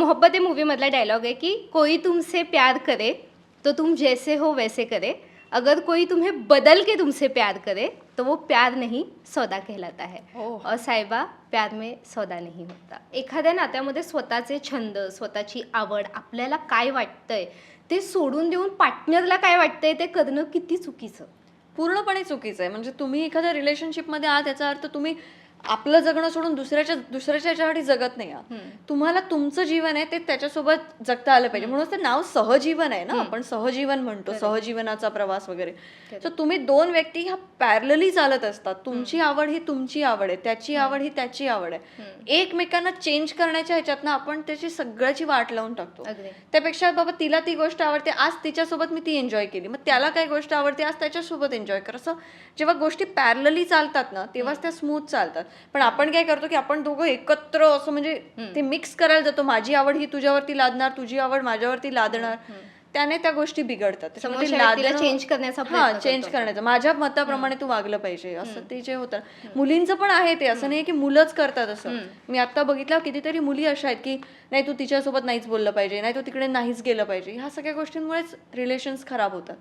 मोहब्बत मूवी मधला डायलॉग है कि कोई तुमसे प्यार करे तो तुम जैसे हो वैसे करे. अगर कोई तुम्हें बदल के तुमसे प्यार करे तो वो प्यार नहीं सौदा कहलाता है. हो. और साहेबा प्यार में सौदा नाही होता. एखाद्या नात्यामध्ये स्वतःचे छंद स्वतःची आवड आपल्याला काय वाटतंय ते सोडून देऊन पार्टनरला काय वाटतंय ते करणं किती चुकीचं. पूर्णपणे चुकीचं आहे. म्हणजे तुम्ही एखाद्या रिलेशनशिपमध्ये आहात याचा अर्थ तुम्ही आपलं जगणं सोडून दुसऱ्याच्या दुसऱ्याच्या याच्यासाठी जगत नाही आहात. तुम्हाला तुमचं जीवन आहे ते त्याच्यासोबत जगता आलं पाहिजे. म्हणून ते नाव सहजीवन आहे ना आपण सहजीवन म्हणतो सहजीवनाचा प्रवास वगैरे. तर तुम्ही दोन व्यक्ती ह्या पॅरलली चालत असतात. तुमची आवड ही तुमची आवड आहे त्याची आवड ही त्याची आवड आहे. एकमेकांना चेंज करण्याच्या ह्याच्यातनं आपण त्याची सगळ्याची वाट लावून टाकतो. त्यापेक्षा बाबा तिला ती गोष्ट आवडते आज तिच्यासोबत मी ती एन्जॉय केली. मग त्याला काही गोष्ट आवडते आज त्याच्यासोबत एन्जॉय कर. असं जेव्हा गोष्टी पॅरलली चालतात ना तेव्हाच त्या स्मूथ चालतात. पण आपण काय करतो की आपण दोघं एकत्र असं म्हणजे ते मिक्स करायला जातो. माझी आवड ही तुझ्यावरती लादणार तुझी आवड माझ्यावरती लादणार. त्याने त्या गोष्टी बिघडतात. change करण्याचा हा चेंज. करण्याचं. माझ्या मताप्रमाणे तू वागलं पाहिजे. असं ते जे होतं. मुलींचं पण आहे ते. असं नाही की मुलंच करतात असं. मी आता बघितलं कितीतरी मुली अशा आहेत की नाही तू तिच्यासोबत नाहीच बोललं पाहिजे नाही तू तिकडे नाहीच गेलं पाहिजे. ह्या सगळ्या गोष्टींमुळेच रिलेशन्स खराब होतात.